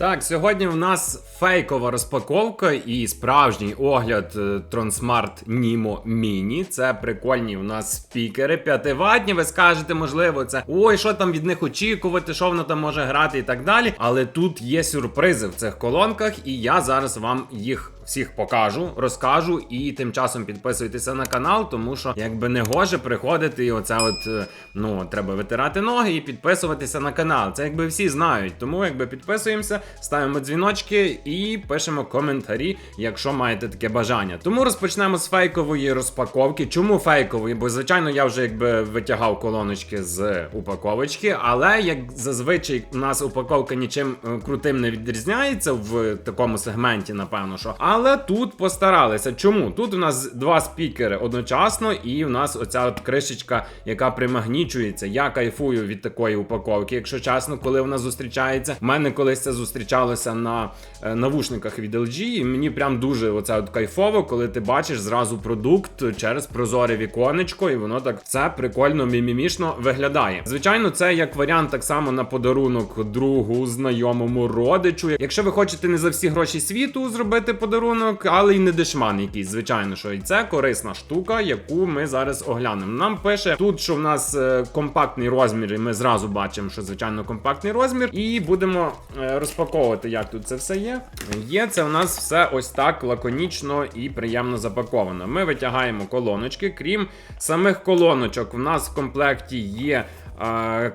Так, сьогодні в нас фейкова розпаковка і справжній огляд е, Tronsmart Nimo Mini. Це прикольні у нас спікери, п'ятиватні. Ви скажете, можливо, це ой, що там від них очікувати, що воно там може грати і так далі. Але тут є сюрпризи в цих колонках, і я зараз вам їх всіх покажу, розкажу. І тим часом підписуйтеся на канал, тому що якби не гоже приходити, і оце от е, ну треба витирати ноги і підписуватися на канал. Це якби всі знають. Тому якби підписуємося, ставимо дзвіночки і пишемо коментарі, якщо маєте таке бажання. Тому розпочнемо з фейкової розпаковки. Чому фейкової? Бо звичайно я вже якби витягав колоночки з упаковочки, але як зазвичай у нас упаковка нічим е, крутим не відрізняється в такому сегменті, напевно, що. Але тут постаралися. Чому? Тут у нас два спікери одночасно, і в нас оця от кришечка, яка примагнічується. Я кайфую від такої упаковки, якщо чесно, коли вона зустрічається. У мене колись це зустрічалося на е, навушниках від LG, і мені прям дуже оце от кайфово, коли ти бачиш зразу продукт через прозоре віконечко, і воно так все прикольно, мімімішно виглядає. Звичайно, це як варіант так само на подарунок другу, знайомому родичу. Якщо ви хочете не за всі гроші світу зробити подарунок, але й не дешман якийсь, звичайно, що і це корисна штука, яку ми зараз оглянемо. Нам пише тут, що в нас е, компактний розмір, і ми зразу бачимо, що звичайно компактний розмір, і будемо е, розпаковувати, як тут це все є. Є це у нас все ось так лаконічно і приємно запаковано. Ми витягаємо колоночки. Крім самих колоночок, в нас в комплекті є.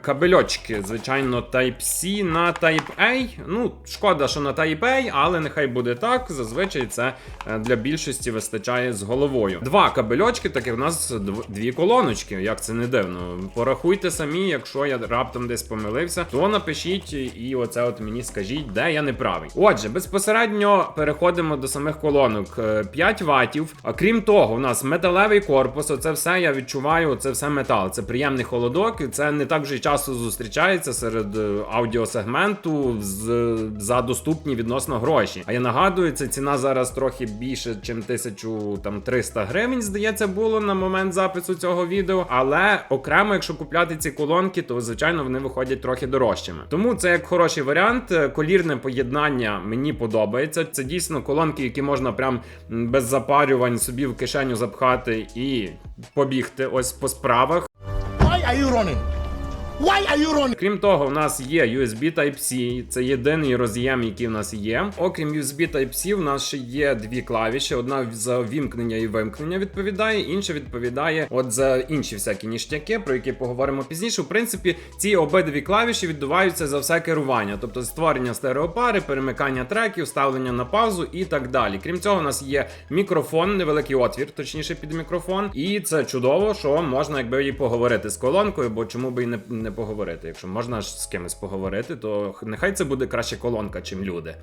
Кабельочки, звичайно, Type-C на Type-A. Ну, шкода, що на Type-A, але нехай буде так. Зазвичай це е, для більшості вистачає з головою. Два кабельочки, таки в нас дві колоночки, як це не дивно. Порахуйте самі, якщо я раптом десь помилився, то напишіть і оце от мені скажіть, де я не правий. Отже, безпосередньо переходимо до самих колонок. Е, 5 ватів. А крім того, у нас металевий корпус. Оце все я відчуваю. Це все метал. Це приємний холодок. і Це не так вже часто зустрічається серед е, аудіосегменту з, за доступні відносно гроші. А я нагадую, це ціна зараз трохи більше, ніж 1300 гривень, здається, було на момент запису цього відео. Але окремо, якщо купляти ці колонки, то звичайно вони виходять трохи дорожчими. Тому це як хороший варіант. Е, Колірне поєднання мені подобається. Це дійсно колонки, які можна прям без запарювань собі в кишеню запхати і побігти ось по справах. Why are you running? Why are you running? Крім того, у нас є USB Type-C, це єдиний роз'єм, який в нас є. Окрім USB Type-C, у нас ще є дві клавіші: одна за вімкнення і вимкнення відповідає, інша відповідає от за інші всякі ніштяки, про які поговоримо пізніше. В принципі, ці обидві клавіші відбуваються за все керування, тобто створення стереопари, перемикання треків, ставлення на паузу і так далі. Крім цього, у нас є мікрофон, невеликий отвір, точніше під мікрофон, і це чудово, що можна якби і поговорити з колонкою, бо чому би і не, не поговорити. Якщо можна ж з кимось поговорити, то нехай це буде краще колонка, чим люди.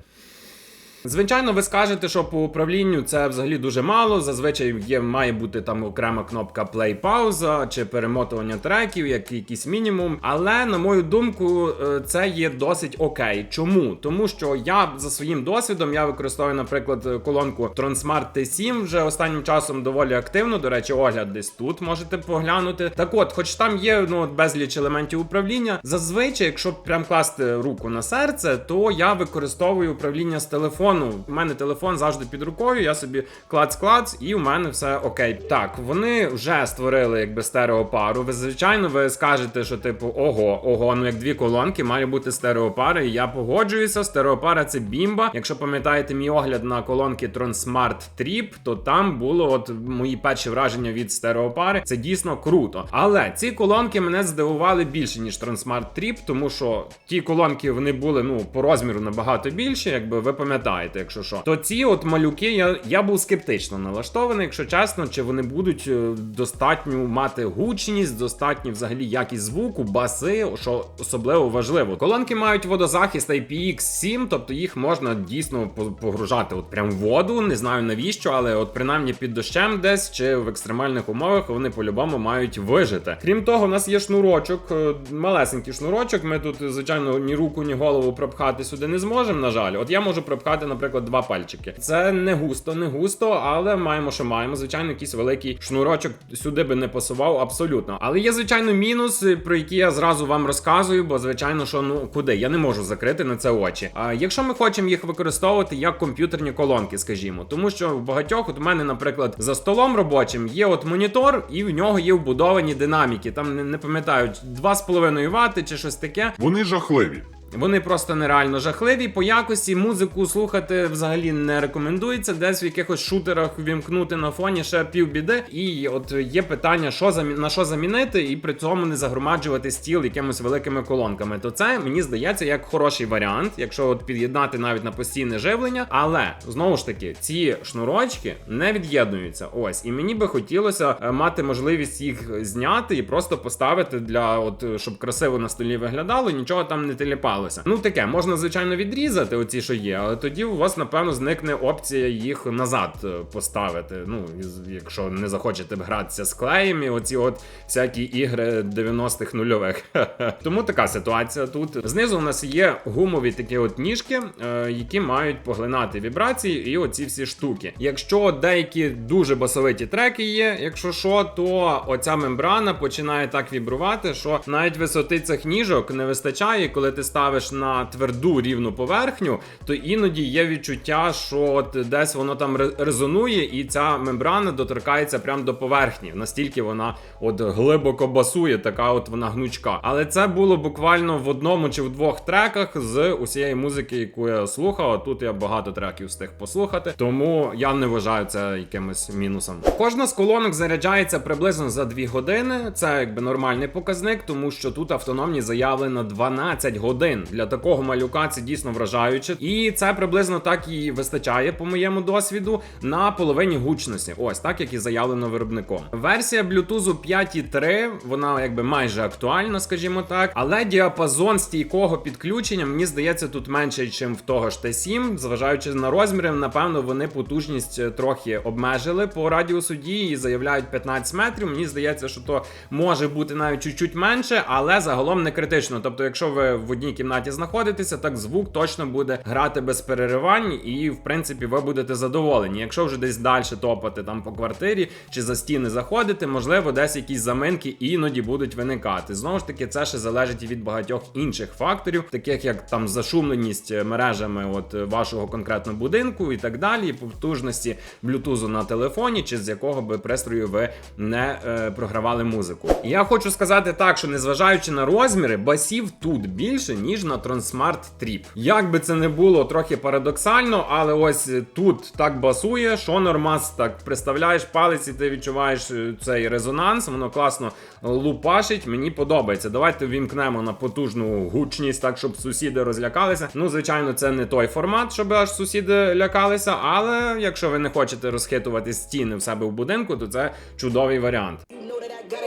Звичайно, ви скажете, що по управлінню це взагалі дуже мало. Зазвичай є, має бути там окрема кнопка play пауза чи перемотування треків, як якийсь мінімум. Але на мою думку, е, це є досить окей. Чому? Тому що я за своїм досвідом я використовую, наприклад, колонку Tronsmart T7 вже останнім часом доволі активно. До речі, огляд десь тут можете поглянути. Так от, хоч там є ну безліч елементів управління, зазвичай, якщо прям класти руку на серце, то я використовую управління з телефону. У мене телефон завжди під рукою. Я собі клац-клац, і у мене все окей. Так, вони вже створили якби стереопару. Ви звичайно, ви скажете, що типу ого, ого, ну як дві колонки має бути стереопара. І я погоджуюся. Стереопара це бімба. Якщо пам'ятаєте мій огляд на колонки Tronsmart Trip, то там було от мої перші враження від стереопари. Це дійсно круто. Але ці колонки мене здивували більше ніж Tronsmart Trip, тому що ті колонки вони були ну по розміру набагато більше, якби ви пам'ятаєте, якщо що. То ці от малюки я, я був скептично налаштований, якщо чесно, чи вони будуть е, достатньо мати гучність, достатньо взагалі якість звуку, баси, що особливо важливо. Колонки мають водозахист IPX7, тобто їх можна дійсно по- погружати от прям в воду. Не знаю навіщо, але от принаймні під дощем десь чи в екстремальних умовах вони по-любому мають вижити. Крім того, у нас є шнурочок, е, малесенький шнурочок. Ми тут, звичайно, ні руку, ні голову пропхати сюди не зможемо. На жаль, от я можу пропхати, наприклад, два пальчики. Це не густо, не густо, але маємо, що маємо. Звичайно, якийсь великий шнурочок сюди би не пасував абсолютно. Але є, звичайно, мінус, про який я зразу вам розказую, бо звичайно, що ну куди я не можу закрити на це очі. А якщо ми хочемо їх використовувати як комп'ютерні колонки, скажімо, тому що в багатьох, от у мене, наприклад, за столом робочим є от монітор, і в нього є вбудовані динаміки. Там не, не пам'ятаю, 2,5 Вт чи щось таке. Вони жахливі. Вони просто нереально жахливі. По якості музику слухати взагалі не рекомендується. Десь в якихось шутерах вімкнути на фоні ще півбіди. І от є питання, що замі... на що замінити, і при цьому не загромаджувати стіл якимись великими колонками. То це мені здається як хороший варіант, якщо от під'єднати навіть на постійне живлення. Але знову ж таки, ці шнурочки не від'єднуються. Ось, і мені би хотілося е, мати можливість їх зняти і просто поставити для от щоб красиво на столі виглядало, нічого там не теліпалося. Ну таке можна звичайно відрізати, оці що є, але тоді у вас напевно зникне опція їх назад е, поставити. Ну якщо не захочете гратися з клеєм і оці от всякі ігри 90-х нульових. Тому така ситуація тут. Знизу у нас є гумові такі от ніжки, е, які мають поглинати вібрації і оці всі штуки. Якщо деякі дуже басовиті треки є, якщо що, то оця мембрана починає так вібрувати, що навіть висоти цих ніжок не вистачає, коли ти ставиш на тверду рівну поверхню, то іноді є відчуття, що десь воно там резонує, і ця мембрана доторкається прямо до поверхні. Настільки вона от глибоко басує, така от вона гнучка. Але це було буквально в одному чи в двох треках з усієї музики, яку я слухав. А Тут я багато треків встиг послухати, тому я не вважаю це якимось мінусом. Кожна з колонок заряджається приблизно за 2 години. Це якби нормальний показник, тому що тут автономність заявлена 12 годин. Для такого малюка це дійсно вражаюче. І це приблизно так і вистачає, по моєму досвіду, на половині гучності. Ось так як і заявлено виробником. Версія Bluetooth 5.3, вона якби майже актуальна, скажімо так, але діапазон стійкого підключення, мені здається, тут менший, ніж в того ж T7. Зважаючи на розміри, напевно, вони потужність е, трохи обмежили по радіусу дії і заявляють 15 метрів. Мені здається, що то може бути навіть чуть-чуть менше, але загалом не критично. Тобто, якщо ви в одній кімнаті знаходитеся, так звук точно буде грати без переривань, і в принципі ви будете задоволені. Якщо вже десь далі топати там по квартирі чи за стіни заходити, можливо, десь якісь заминки іноді будуть виникати. Знову ж таки, це ще залежить від багатьох інших факторів, таких як там зашумленість е, мережами от е, вашого конкретного будинку і так далі, і потужності блютузу на телефоні, чи з якого би пристрою ви не е, програвали музику. Я хочу сказати так, що незважаючи на розміри, басів тут більше, ніж на Tronsmart Trip. Як би це не було трохи парадоксально, але ось тут так басує, що нормас так приставляєш палець і ти відчуваєш е, цей резонанс, воно класно лупашить. Мені подобається. Давайте вімкнемо на потужну гучність, так щоб сусіди розлякалися. Ну, звичайно, це не той формат, щоб аж сусіди лякалися. Але якщо ви не хочете розхитувати стіни в себе в будинку, то це чудовий варіант.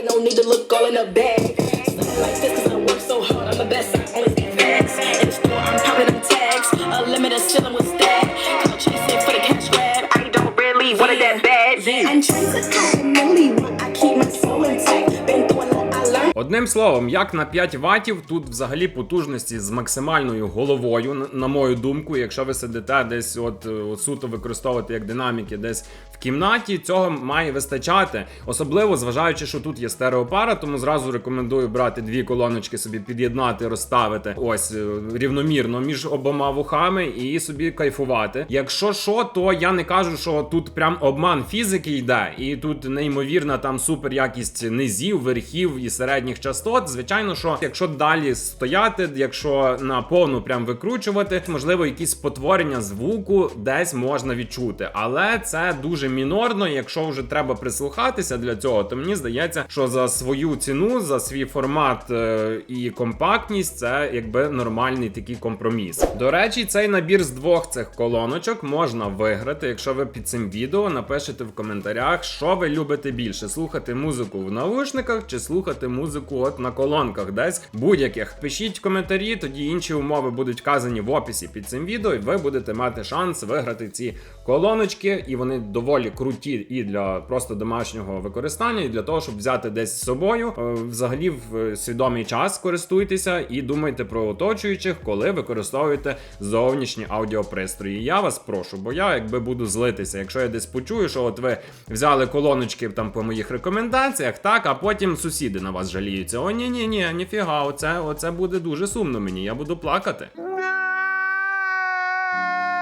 no need to look all in the bag. Like this, cause I work so hard, I'm the best, And I'm tags. A limit of with stack. i chasing for the cash grab. I don't really want it that bad. I'm Одним словом, як на 5 ватів, тут взагалі потужності з максимальною головою, на- мою думку, якщо ви сидите десь, от, е, от суто використовувати як динаміки десь в кімнаті, цього має вистачати. Особливо зважаючи, що тут є стереопара, тому зразу рекомендую брати дві колоночки собі під'єднати, розставити ось е, рівномірно між обома вухами і собі кайфувати. Якщо що, то я не кажу, що тут прям обман фізики йде, і тут неймовірна там супер якість низів, верхів і середніх частот. Звичайно, що якщо далі стояти, якщо на повну прям викручувати, можливо, якісь спотворення звуку десь можна відчути. Але це дуже мінорно. Якщо вже треба прислухатися для цього, то мені здається, що за свою ціну, за свій формат е, і компактність, це якби нормальний такий компроміс. До речі, цей набір з двох цих колоночок можна виграти, якщо ви під цим відео напишете в коментарях, що ви любите більше: слухати музику в наушниках чи слухати музику музику от на колонках десь будь-яких. Пишіть коментарі, тоді інші умови будуть вказані в описі під цим відео, і ви будете мати шанс виграти ці колоночки, і вони доволі круті і для просто домашнього використання, і для того, щоб взяти десь з собою. Е, Взагалі, в свідомий час користуйтеся і думайте про оточуючих, коли використовуєте зовнішні аудіопристрої. Я вас прошу, бо я якби буду злитися, якщо я десь почую, що от ви взяли колоночки там по моїх рекомендаціях, так, а потім сусіди на вас жаліються. О, ні, ні, ні, ніфіга, оце, оце буде дуже сумно мені. Я буду плакати.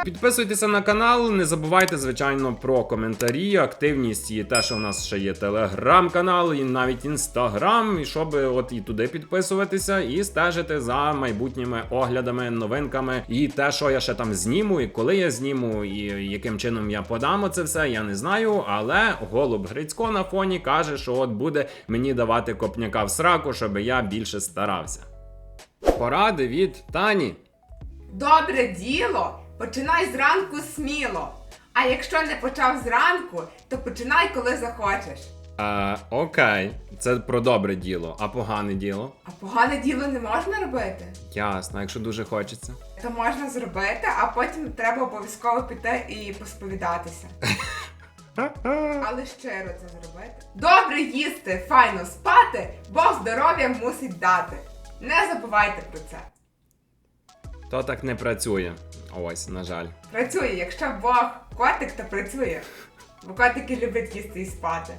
Підписуйтеся на канал, не забувайте, звичайно, про коментарі, активність і те, що в нас ще є телеграм-канал, і навіть інстаграм, і щоб от і туди підписуватися, і стежити за майбутніми оглядами, новинками, і те, що я ще там зніму, і коли я зніму, і яким чином я подам це все, я не знаю. Але голуб Грицько на фоні каже, що от буде мені давати копняка в сраку, щоб я більше старався. Поради від Тані. Добре діло, починай зранку сміло. А якщо не почав зранку, то починай, коли захочеш. Е, окей, це про добре діло, а погане діло. А погане діло не можна робити. Ясно, якщо дуже хочеться. То можна зробити, а потім треба обов'язково піти і посповідатися. Але щиро це зробити. Добре їсти, файно спати, Бог здоров'я мусить дати. Не забувайте про це. То так не працює. Ось, на жаль. Працює, якщо Бог котик, то працює. Бо котики люблять їсти і спати.